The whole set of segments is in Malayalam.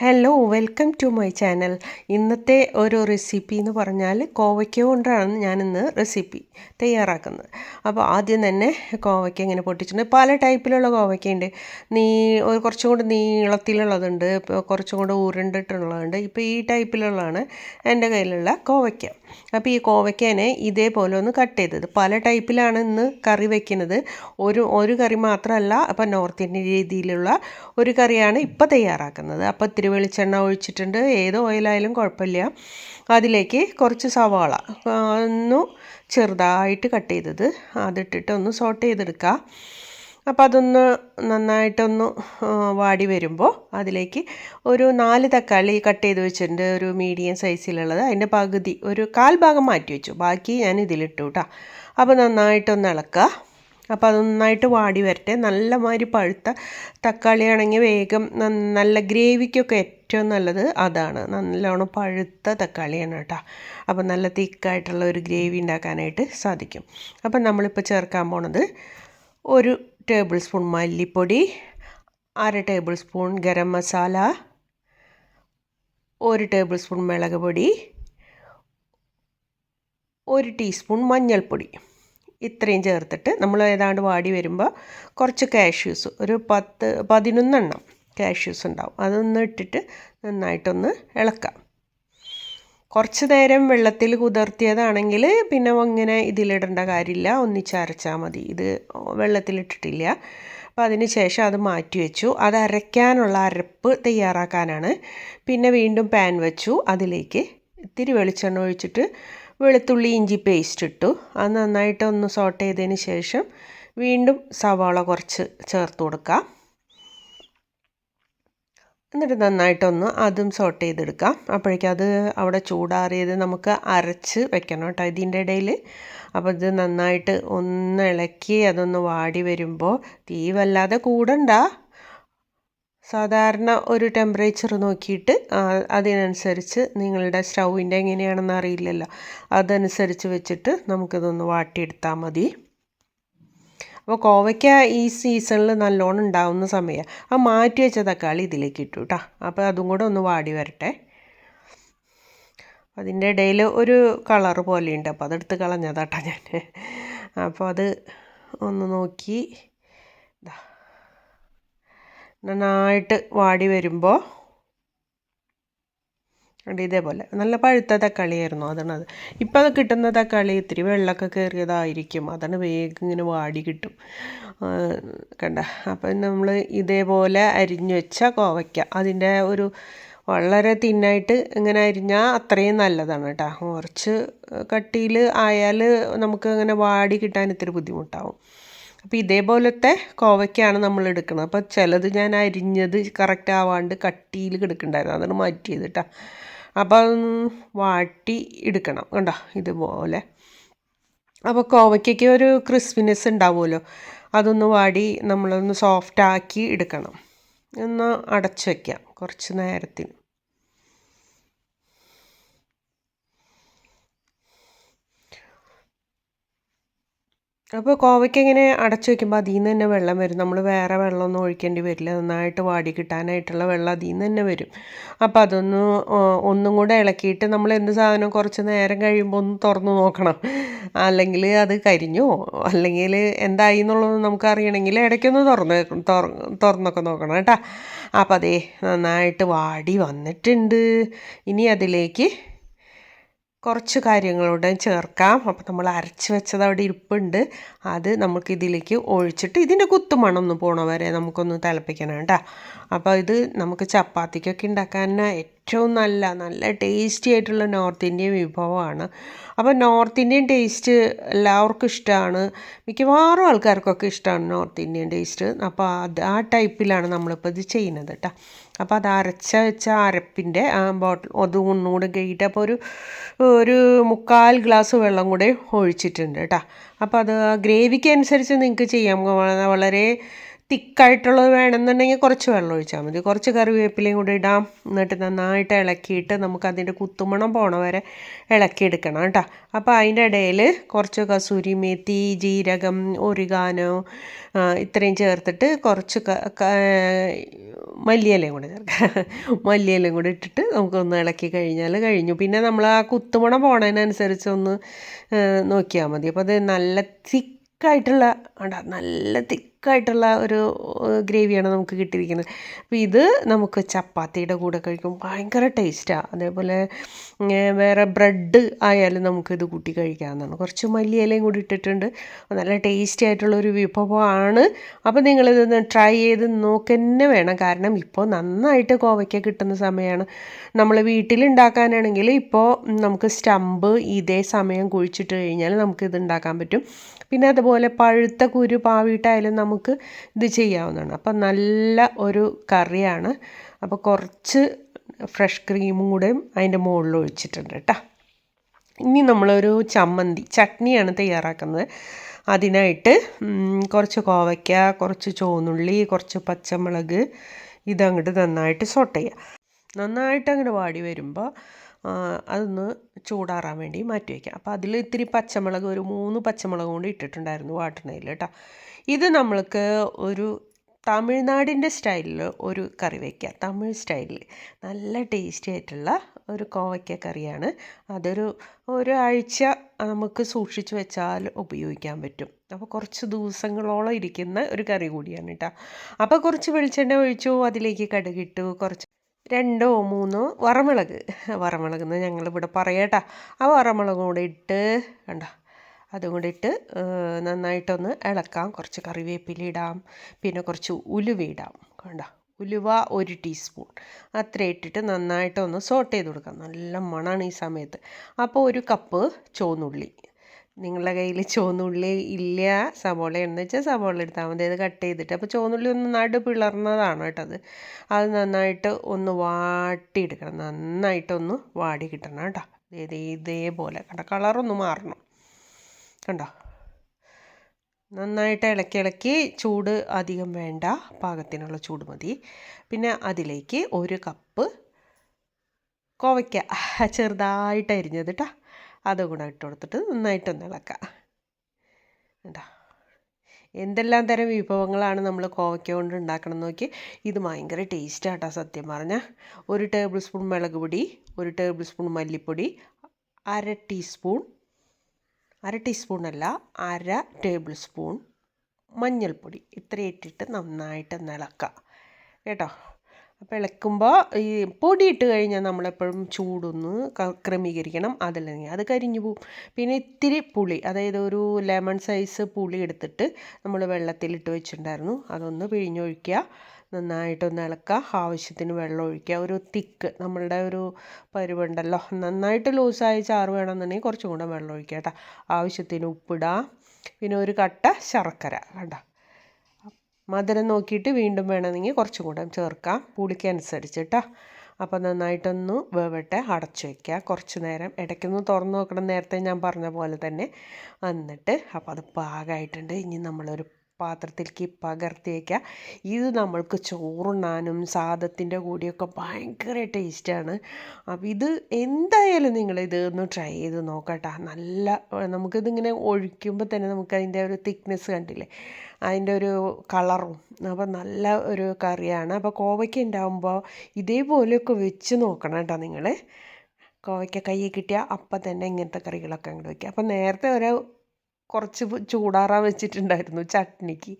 Hello welcome to my channel ഇന്നത്തെ ഒരു റെസിപ്പി എന്ന് പറഞ്ഞാൽ കോവയ്ക്ക കൊണ്ടാണ് ഞാനിന്ന് റെസിപ്പി തയ്യാറാക്കുന്നത്. അപ്പോൾ ആദ്യം തന്നെ കോവയ്ക്ക ഇങ്ങനെ പൊട്ടിച്ചിട്ടുണ്ട്. പല ടൈപ്പിലുള്ള കോവയ്ക്കയുണ്ട്. നീ ഒരു കുറച്ചും കൂടി നീളത്തിലുള്ളതുണ്ട് കുറച്ചും കൂടെ ഉരുണ്ടിട്ടുള്ളതുണ്ട്. ഇപ്പോൾ ഈ ടൈപ്പിലുള്ളതാണ് എന്റെ കയ്യിലുള്ള കോവയ്ക്ക. അപ്പോൾ ഈ കോവയ്ക്കേനെ ഇതേപോലെ ഒന്ന് കട്ട് ചെയ്തത്. പല ടൈപ്പിലാണ് ഇന്ന് കറി വെക്കുന്നത്. ഒരു ഒരു കറി മാത്രമല്ല അപ്പോൾ നോർത്ത് ഇന്ത്യൻ രീതിയിലുള്ള ഒരു കറിയാണ് ഇപ്പോൾ തയ്യാറാക്കുന്നത്. അപ്പോൾ ഇത്തിരി വെളിച്ചെണ്ണ ഒഴിച്ചിട്ടുണ്ട്. ഏത് ഓയിലായാലും കുഴപ്പമില്ല. അതിലേക്ക് കുറച്ച് സവാള. ഒന്ന് ചെറുതായിട്ട് കട്ട് ചെയ്തത്. അതിട്ടിട്ട് ഒന്ന് സോട്ട് ചെയ്തെടുക്കുക. അപ്പോൾ അതൊന്ന് നന്നായിട്ടൊന്ന് വാടി വരുമ്പോൾ അതിലേക്ക് ഒരു നാല് തക്കാളി കട്ട് ചെയ്ത് വെച്ചിട്ടുണ്ട്. ഒരു മീഡിയം സൈസിലുള്ളത്. അതിന്റെ പകുതി ഒരു കാൽ ഭാഗം മാറ്റി വെച്ചു. ബാക്കി ഞാൻ ഇതിലിട്ടു കേട്ടോ. അപ്പോൾ നന്നായിട്ടൊന്ന് ഇളക്കുക. അപ്പോൾ അത് നന്നായിട്ട് വാടി വരട്ടെ. നല്ലമാതിരി പഴുത്ത തക്കാളിയാണെങ്കിൽ വേഗം നല്ല ഗ്രേവിക്കൊക്കെ ഏറ്റവും നല്ലത് അതാണ്. നല്ലോണം പഴുത്ത തക്കാളിയാണ് കേട്ടോ. അപ്പോൾ നല്ല തിക്കായിട്ടുള്ള ഒരു ഗ്രേവി ഉണ്ടാക്കാനായിട്ട് സാധിക്കും. അപ്പം നമ്മളിപ്പോൾ ചേർക്കാൻ പോണത് ഒരു ടേബിൾ സ്പൂൺ മല്ലിപ്പൊടി അര ടേബിൾ സ്പൂൺ ഗരം മസാല ഒരു ടേബിൾ സ്പൂൺ മുളക് പൊടി ഒരു ടീസ്പൂൺ മഞ്ഞൾപ്പൊടി. ഇത്രയും ചേർത്തിട്ട് നമ്മൾ ഏതാണ്ട് വാടി വരുമ്പോൾ കുറച്ച് കാഷ്യൂസ് ഒരു പത്ത് പതിനൊന്നെണ്ണം കാഷ്യൂസ് ഉണ്ടാവും. അതൊന്ന് ഇട്ടിട്ട് നന്നായിട്ടൊന്ന് ഇളക്കാം. കുറച്ച് നേരം വെള്ളത്തിൽ കുതിർത്തിയതാണെങ്കിൽ പിന്നെ അങ്ങനെ ഇതിലിടേണ്ട കാര്യമില്ല. ഒന്നിച്ചരച്ചാൽ മതി. ഇത് വെള്ളത്തിലിട്ടിട്ടില്ല അപ്പോൾ അതിന് ശേഷം അത് മാറ്റി വെച്ചു. അത് അരയ്ക്കാനുള്ള അരപ്പ് തയ്യാറാക്കാനാണ്. പിന്നെ വീണ്ടും പാൻ വെച്ചു. അതിലേക്ക് ഇത്തിരി വെളിച്ചെണ്ണ ഒഴിച്ചിട്ട് വെളുത്തുള്ളി ഇഞ്ചി പേസ്റ്റ് ഇട്ടു. അത് നന്നായിട്ട് ഒന്ന് സോട്ട് ചെയ്തതിന് ശേഷം വീണ്ടും സവാള കുറച്ച് ചേർത്ത് കൊടുക്കാം. എന്നിട്ട് നന്നായിട്ടൊന്ന് അതും സോട്ട് ചെയ്തെടുക്കാം. അപ്പോഴേക്കും അത് അവിടെ ചൂടാറിയത് നമുക്ക് അരച്ച് വെക്കണം കേട്ടോ ഇതിന്റെ ഇടയിൽ. അപ്പോൾ ഇത് നന്നായിട്ട് ഒന്ന് ഇളക്കി അതൊന്ന് വാടി വരുമ്പോൾ തീ വല്ലാതെ കൂടണ്ട. സാധാരണ ഒരു ടെമ്പറേച്ചർ നോക്കിയിട്ട് അതിനനുസരിച്ച് നിങ്ങളുടെ സ്റ്റൗവിന്റെ എങ്ങനെയാണെന്ന് അറിയില്ലല്ലോ. അതനുസരിച്ച് വെച്ചിട്ട് നമുക്കിതൊന്ന് വാട്ടിയെടുത്താൽ മതി. അപ്പോൾ കോവയ്ക്ക ഈ സീസണിൽ നല്ലോണം ഉണ്ടാവുന്ന സമയമാണ് ആ മാറ്റി വെച്ച തക്കാളി ഇതിലേക്ക് ഇട്ടു കേട്ടോ അപ്പോൾ അതും കൂടെ ഒന്ന് വാടി വരട്ടെ. അതിന്റെ ഇടയിൽ ഒരു കളർ പോലെയുണ്ട്. അപ്പോൾ അതെടുത്ത് കളഞ്ഞതാട്ടോ ഞാൻ അപ്പോൾ അത് ഒന്ന് നോക്കി. നന്നായിട്ട് വാടി വരുമ്പോൾ ഉണ്ട് ഇതേപോലെ. നല്ല പഴുത്ത തക്കാളിയായിരുന്നു അതാണ് അത്. ഇപ്പം അത് കിട്ടുന്ന തക്കാളി ഇത്തിരി വെള്ളമൊക്കെ കയറിയതായിരിക്കും അതാണ് വേഗം ഇങ്ങനെ വാടി കിട്ടും. കണ്ട. അപ്പം നമ്മൾ ഇതേപോലെ അരിഞ്ഞു വെച്ച കോവയ്ക്ക. അതിന്റെ ഒരു വളരെ തിന്നായിട്ട് ഇങ്ങനെ അരിഞ്ഞാൽ അത്രയും നല്ലതാണ് കേട്ടോ. കുറച്ച് കട്ടിയിൽ ആയാൽ നമുക്ക് അങ്ങനെ വാടി കിട്ടാൻ ഇത്തിരി ബുദ്ധിമുട്ടാവും. അപ്പോൾ ഇതേപോലത്തെ കോവയ്ക്കാണ് നമ്മൾ എടുക്കുന്നത് അപ്പോൾ ചിലത് ഞാൻ അരിഞ്ഞത് കറക്റ്റ് ആവാണ്ട് കട്ടിയിൽ കിടക്കുന്നുണ്ടായിരുന്നു. അതാണ് മാറ്റിയത് കേട്ടോ അതൊന്ന് വാട്ടി എടുക്കണം കണ്ടോ? ഇതുപോലെ. അപ്പോൾ കോവയ്ക്കൊക്കെ ഒരു ക്രിസ്പിനെസ് ഉണ്ടാവുമല്ലോ. അതൊന്ന് വാടി നമ്മളൊന്ന് സോഫ്റ്റ് ആക്കി എടുക്കണം. ഒന്ന് അടച്ചു വയ്ക്കാം കുറച്ച് നേരത്തിന്. അപ്പോൾ കോവയ്ക്ക് ഇങ്ങനെ അടച്ചു വയ്ക്കുമ്പോൾ അതിൽ നിന്ന് തന്നെ വെള്ളം വരും? നമ്മൾ വേറെ വെള്ളമൊന്നും ഒഴിക്കേണ്ടി വരില്ല. നന്നായിട്ട് വാടി കിട്ടാനായിട്ടുള്ള വെള്ളം അതിൽ നിന്ന് തന്നെ വരും. അപ്പോൾ അതൊന്ന് ഒന്നും കൂടെ ഇളക്കിയിട്ട് നമ്മൾ എന്ത് സാധനം കുറച്ച് നേരം കഴിയുമ്പോൾ ഒന്ന് തുറന്നു നോക്കണം. അല്ലെങ്കിൽ അത് കരിഞ്ഞോ അല്ലെങ്കിൽ എന്തായി എന്നുള്ളത് നമുക്ക് അറിയണമെങ്കിൽ ഇടയ്ക്കൊന്ന് തുറന്ന് തുറന്നൊക്കെ നോക്കണം കേട്ടോ. അപ്പോൾ അതേ നന്നായിട്ട് വാടി വന്നിട്ടുണ്ട്. ഇനി അതിലേക്ക് കുറച്ച് കാര്യങ്ങളോടെ ചേർക്കാം. അപ്പോൾ നമ്മൾ അരച്ച് വെച്ചത് അവിടെ ഇരിപ്പുണ്ട്. അത് നമുക്ക് ഇതിലേക്ക് ഒഴിച്ചിട്ട് ഇതിന്റെ കുത്തുമണം ഒന്ന് പോണ വരെ നമുക്കൊന്ന് തിളപ്പിക്കണം കേട്ടോ. അപ്പോൾ ഇത് നമുക്ക് ചപ്പാത്തിക്കൊക്കെ ഉണ്ടാക്കാൻ ഏറ്റവും നല്ല നല്ല ടേസ്റ്റി ആയിട്ടുള്ള നോർത്ത് ഇന്ത്യൻ വിഭവമാണ്. അപ്പോൾ നോർത്ത് ഇന്ത്യൻ ടേസ്റ്റ് എല്ലാവർക്കും ഇഷ്ടമാണ് മിക്കവാറും ആൾക്കാർക്കൊക്കെ ഇഷ്ടമാണ് നോർത്ത് ഇന്ത്യൻ ടേസ്റ്റ് അപ്പോൾ അത് ആ ടൈപ്പിലാണ് നമ്മളിപ്പോൾ ഇത് ചെയ്യുന്നത് കേട്ടോ. അപ്പോൾ അത് അരച്ച വെച്ച അരപ്പിന്റെ ആ ബോട്ടിൽ അതും ഒന്നുകൂടെ കഴിയിട്ട് അപ്പോൾ ഒരു ഒരു മുക്കാൽ ഗ്ലാസ് വെള്ളം കൂടെ ഒഴിച്ചിട്ടുണ്ട് കേട്ടോ. അപ്പോൾ അത് ഗ്രേവിക്ക് അനുസരിച്ച് നിങ്ങൾക്ക് ചെയ്യാം. വളരെ തിക്കായിട്ടുള്ളത് വേണമെന്നുണ്ടെങ്കിൽ കുറച്ച് വെള്ളം ഒഴിച്ചാൽ മതി. കുറച്ച് കറിവേപ്പിലയും കൂടി ഇടാം. എന്നിട്ട് നന്നായിട്ട് ഇളക്കിയിട്ട് നമുക്ക് അതിന്റെ കുത്തുമണം പോണ വരെ ഇളക്കിയെടുക്കണം കേട്ടോ. അപ്പോൾ അതിന്റെ ഇടയിൽ കുറച്ച് കസൂരി മേത്തി ജീരകം ഒരുകാനോ ഇത്രയും ചേർത്തിട്ട് കുറച്ച് മല്ലിയിലയും കൂടി ചേർക്കാം. മല്ലിയിലയും കൂടി ഇട്ടിട്ട് നമുക്കൊന്ന് ഇളക്കി കഴിഞ്ഞാൽ കഴിഞ്ഞു. പിന്നെ നമ്മൾ ആ കുത്തുമണം പോണതിനനുസരിച്ച് ഒന്ന് നോക്കിയാൽ മതി. അപ്പോൾ അത് നല്ല തിക്കായിട്ടുള്ള നല്ല തിക്ക് തിക്കായിട്ടുള്ള ഒരു ഗ്രേവിയാണ് നമുക്ക് കിട്ടിയിരിക്കുന്നത്. അപ്പോൾ ഇത് നമുക്ക് ചപ്പാത്തിയുടെ കൂടെ കഴിക്കും. ഭയങ്കര ടേസ്റ്റാണ് അതേപോലെ വേറെ ബ്രെഡ് ആയാലും നമുക്കിത് കൂട്ടി കഴിക്കാവുന്നതാണ്. കുറച്ച് മല്ലിയിലയും കൂടി ഇട്ടിട്ടുണ്ട്. നല്ല ടേസ്റ്റി ആയിട്ടുള്ള ഒരു വിഭവമാണ്. അപ്പോൾ നിങ്ങളിതൊന്ന് ട്രൈ ചെയ്ത് നോക്കന്നെ വേണം. കാരണം ഇപ്പോൾ നന്നായിട്ട് കോവയ്ക്ക കിട്ടുന്ന സമയമാണ് നമ്മൾ വീട്ടിലുണ്ടാക്കാനാണെങ്കിൽ ഇപ്പോൾ നമുക്ക് സ്റ്റമ്പ് ഇതേ സമയം കുഴിച്ചിട്ട് കഴിഞ്ഞാൽ നമുക്കിത് ഉണ്ടാക്കാൻ പറ്റും. പിന്നെ അതുപോലെ പഴുത്ത കുരു പാവിയിട്ടായാലും നമുക്ക് ഇത് ചെയ്യാവുന്നതാണ്. അപ്പം നല്ല ഒരു കറിയാണ്. അപ്പോൾ കുറച്ച് ഫ്രഷ് ക്രീമും കൂടെ അതിന്റെ മുകളിൽ ഒഴിച്ചിട്ടുണ്ട് കേട്ടോ. ഇനി നമ്മളൊരു ചമ്മന്തി ചട്നിയാണ് തയ്യാറാക്കുന്നത്. അതിനായിട്ട് കുറച്ച് കോവയ്ക്ക കുറച്ച് ചുവന്നുള്ളി കുറച്ച് പച്ചമുളക് ഇതങ്ങോട്ട് നന്നായിട്ട് സോട്ട് ചെയ്യുക നന്നായിട്ട് അങ്ങോട്ട് വാടി വരുമ്പോൾ അതൊന്ന് ചൂടാറാൻ വേണ്ടി മാറ്റി വയ്ക്കാം. അപ്പോൾ അതിൽ ഇത്തിരി പച്ചമുളക് ഒരു മൂന്ന് പച്ചമുളക് കൊണ്ട് ഇട്ടിട്ടുണ്ടായിരുന്നു വാട്ടണയിൽ കേട്ടോ. ഇത് നമ്മൾക്ക് ഒരു തമിഴ്നാടിന്റെ സ്റ്റൈലിൽ ഒരു കറി വയ്ക്കുക തമിഴ് സ്റ്റൈലിൽ. നല്ല ടേസ്റ്റി ആയിട്ടുള്ള ഒരു കോവയ്ക്ക കറിയാണ്. അതൊരു ഒരാഴ്ച നമുക്ക് സൂക്ഷിച്ച് വെച്ചാൽ ഉപയോഗിക്കാൻ പറ്റും. അപ്പോൾ കുറച്ച് ദിവസങ്ങളോളം ഇരിക്കുന്ന ഒരു കറി കൂടിയാണ് കേട്ടോ. അപ്പോൾ കുറച്ച് വെളിച്ചെണ്ണ ഒഴിച്ചു അതിലേക്ക് കടുകിട്ടു കുറച്ച് രണ്ടോ മൂന്നോ വറമുളക്. വറമുളക് എന്ന് ഞങ്ങളിവിടെ പറയാം കേട്ടോ. ആ വറമുളകും കൂടെ ഇട്ട് കണ്ട അതും കൂടി ഇട്ട് നന്നായിട്ടൊന്ന് ഇളക്കാം. കുറച്ച് കറിവേപ്പില ഇടാം. പിന്നെ കുറച്ച് ഉലുവ ഇടാം. കണ്ട? ഉലുവ ഒരു ടീസ്പൂൺ. അത്ര ഇട്ടിട്ട് നന്നായിട്ടൊന്ന് സോട്ട് ചെയ്ത് കൊടുക്കാം. നല്ല മണമാണ് ഈ സമയത്ത്. അപ്പോൾ ഒരു കപ്പ് ചോന്നുള്ളി നിങ്ങളുടെ കയ്യിൽ ചോന്നുള്ളി ഇല്ല. സവോള എന്ന് വെച്ചാൽ സവോള എടുത്താൽ മതി. അത് കട്ട് ചെയ്തിട്ട്. അപ്പോൾ ചോന്നുള്ളി ഒന്ന് നടു പിളർന്നതാണ് കേട്ടോ അത്. അത് നന്നായിട്ട് ഒന്ന് വാട്ടിയെടുക്കണം. നന്നായിട്ടൊന്ന് വാടി കിട്ടണം കേട്ടോ. ഇതേ ഇതേപോലെ. കണ്ട? കളറൊന്ന് മാറണം. കണ്ടോ? നന്നായിട്ട് ഇളക്കി ഇളക്കി ചൂട് അധികം വേണ്ട. പാകത്തിനുള്ള ചൂട് മതി. പിന്നെ അതിലേക്ക് ഒരു കപ്പ് കോവയ്ക്ക. ചെറുതായിട്ട് അരിഞ്ഞത് കേട്ടോ അതും കൂടെ ഇട്ട് കൊടുത്തിട്ട് നന്നായിട്ടൊന്ന് ഇളക്കാം. കണ്ടോ? എന്തെല്ലാം തരം വിഭവങ്ങളാണ് നമ്മൾ കോവയ്ക്ക കൊണ്ട് ഉണ്ടാക്കണം നോക്കി. ഇത് ഭയങ്കര ടേസ്റ്റാട്ടോ സത്യം പറഞ്ഞാൽ ഒരു ടേബിൾ സ്പൂൺ മുളക് പൊടി ഒരു ടേബിൾ സ്പൂൺ മല്ലിപ്പൊടി അര ടീസ്പൂൺ അര ടീസ്പൂൺ അല്ല അര ടേബിൾ സ്പൂൺ മഞ്ഞൾപ്പൊടി. ഇത്രയും ഇട്ടിട്ട് നന്നായിട്ട് ഇളക്കുക. കേട്ടോ? അപ്പോൾ ഇളക്കുമ്പോൾ ഈ പൊടി ഇട്ട് കഴിഞ്ഞാൽ നമ്മളെപ്പോഴും ചൂടൊന്ന് ക്രമീകരിക്കണം. അതല്ലെങ്കിൽ അത് കരിഞ്ഞു പോവും. പിന്നെ ഇത്തിരി പുളി അതായത് ഒരു ലെമൺ സൈസ് പുളി എടുത്തിട്ട് നമ്മൾ വെള്ളത്തിലിട്ട് വെച്ചിട്ടുണ്ടായിരുന്നു. അതൊന്ന് പിഴിഞ്ഞൊഴിക്കുക. നന്നായിട്ടൊന്ന് ഇളക്കുക. ആവശ്യത്തിന് വെള്ളം ഒഴിക്കുക. ഒരു തിക്ക് നമ്മളുടെ ഒരു പരുവുണ്ടല്ലോ. നന്നായിട്ട് ലൂസായി ചാറ് വേണമെന്നുണ്ടെങ്കിൽ കുറച്ചും കൂടെ വെള്ളം ഒഴിക്കുക കേട്ടോ. ആവശ്യത്തിന് ഉപ്പിടുക പിന്നെ ഒരു കട്ട ശർക്കര കണ്ടോ? മധുരം നോക്കിയിട്ട് വീണ്ടും വേണമെങ്കിൽ കുറച്ചും കൂടെ ചേർക്കാം. പുളിക്കനുസരിച്ച് കേട്ടോ. അപ്പോൾ നന്നായിട്ടൊന്ന് വേവട്ടെ. അടച്ചു വയ്ക്കുക കുറച്ച് നേരം ഇടയ്ക്കൊന്ന് തുറന്ന് നോക്കണം. നേരത്തെ ഞാൻ പറഞ്ഞ പോലെ തന്നെ. എന്നിട്ട് അപ്പോൾ അത് പാകമായിട്ടുണ്ട്. ഇനി നമ്മളൊരു പാത്രത്തിലേക്ക് പകർത്തിയേക്കുക ഇത് നമ്മൾക്ക് ചോറുണ്ണാനും സാധത്തിന്റെ കൂടിയൊക്കെ ഭയങ്കര ടേസ്റ്റാണ്. അപ്പോൾ ഇത് എന്തായാലും നിങ്ങൾ ഇത് ഒന്ന് ട്രൈ ചെയ്ത് നോക്കട്ടെ. നല്ല നമുക്കിതിങ്ങനെ ഒഴിക്കുമ്പോൾ തന്നെ നമുക്ക് അതിന്റെ ഒരു തിക്നെസ് കണ്ടില്ലേ? അതിന്റെ ഒരു കളറും. അപ്പോൾ നല്ല ഒരു കറിയാണ്. അപ്പോൾ കോവയ്ക്ക ഉണ്ടാകുമ്പോൾ ഇതേപോലെയൊക്കെ വെച്ച് നോക്കണം കേട്ടോ നിങ്ങൾ കോവയ്ക്ക കയ്യിൽ കിട്ടിയാൽ അപ്പം തന്നെ ഇങ്ങനത്തെ കറികളൊക്കെ അങ്ങോട്ട് വയ്ക്കുക അപ്പം നേരത്തെ ഒരു കുറച്ച് ചൂടാറാൻ വെച്ചിട്ടുണ്ടായിരുന്നു ചട്നിക്ക്.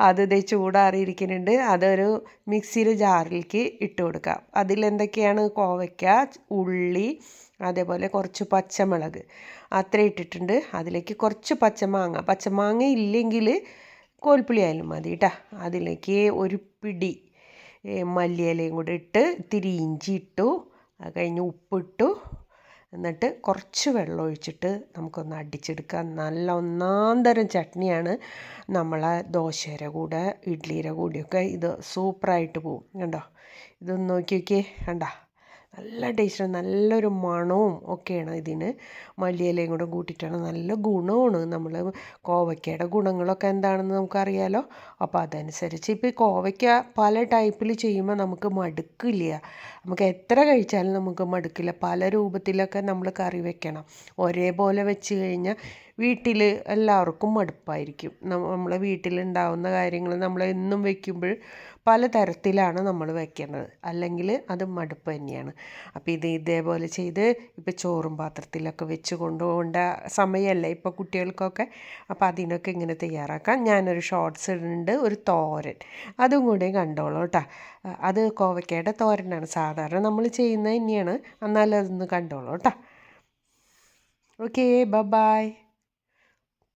അത് ഇതേ ചൂടാറിയിരിക്കുന്നുണ്ട്. അതൊരു മിക്സിയിൽ ജാറിലേക്ക് ഇട്ട് കൊടുക്കാം. അതിലെന്തൊക്കെയാണ് കോവയ്ക്ക ഉള്ളി അതേപോലെ കുറച്ച് പച്ചമുളക്. അത്ര ഇട്ടിട്ടുണ്ട്. അതിലേക്ക് കുറച്ച് പച്ചമാങ്ങ. പച്ചമാങ്ങ ഇല്ലെങ്കിൽ കോൽപ്പുളി ആയാലും മതി കേട്ടോ. അതിലേക്ക് ഒരു പിടി മല്ലിയിലയും കൂടി ഇട്ട് ഇത്തിരി ഇഞ്ചി ഇട്ടു അത് കഴിഞ്ഞ് ഉപ്പിട്ടു. എന്നിട്ട് കുറച്ച് വെള്ളം ഒഴിച്ചിട്ട് നമുക്കൊന്ന് അടിച്ചെടുക്കാം. നല്ല ഒന്നാം തരം ചട്നിയാണ്. നമ്മളെ ദോശയുടെ കൂടെ ഇഡ്ഡലിയുടെ കൂടെയൊക്കെ ഇത് സൂപ്പറായിട്ട് പോവും കണ്ടോ? ഇതൊന്ന് നോക്കി നോക്കിയേ. കണ്ടോ? നല്ല ടേസ്റ്റ് നല്ലൊരു മണവും ഒക്കെയാണ് ഇതിന്. മല്ലിയിലയും കൂടെ കൂട്ടിയിട്ടാണ്. നല്ല ഗുണമാണ് നമ്മൾ കോവയ്ക്കയുടെ ഗുണങ്ങളൊക്കെ എന്താണെന്ന് നമുക്കറിയാലോ. അപ്പോൾ അതനുസരിച്ച് ഇപ്പോൾ ഈ കോവയ്ക്ക പല ടൈപ്പിൽ ചെയ്യുമ്പോൾ നമുക്ക് മടുക്കില്ല. നമുക്ക് എത്ര കഴിച്ചാലും നമുക്ക് മടുക്കില്ല. പല രൂപത്തിലൊക്കെ നമ്മൾ കറി വെക്കണം. ഒരേപോലെ വെച്ച് കഴിഞ്ഞാൽ വീട്ടിൽ എല്ലാവർക്കും മടുപ്പായിരിക്കും. നമ്മളെ വീട്ടിലുണ്ടാവുന്ന കാര്യങ്ങൾ നമ്മൾ എന്നും വെക്കുമ്പോൾ പല തരത്തിലാണ് നമ്മൾ വയ്ക്കേണ്ടത് അല്ലെങ്കിൽ അത് മടുപ്പ് തന്നെയാണ്. അപ്പോൾ ഇത് ഇതേപോലെ ചെയ്ത് ഇപ്പോൾ ചോറും പാത്രത്തിലൊക്കെ വെച്ച് കൊണ്ടുപോകേണ്ട സമയമല്ല ഇപ്പോൾ കുട്ടികൾക്കൊക്കെ? അപ്പോൾ അതിനൊക്കെ ഇങ്ങനെ തയ്യാറാക്കാം. ഞാനൊരു ഷോർട്ട്സ് ഇടുന്നുണ്ട് ഒരു തോരൻ. അതും കൂടെ കണ്ടോളൂ കേട്ടോ. അത് കോവയ്ക്കയുടെ തോരനാണ്. സാധാരണ നമ്മൾ ചെയ്യുന്നത് തന്നെയാണ്. എന്നാലും അതൊന്ന് കണ്ടോളൂ കേട്ടോ. Okay bye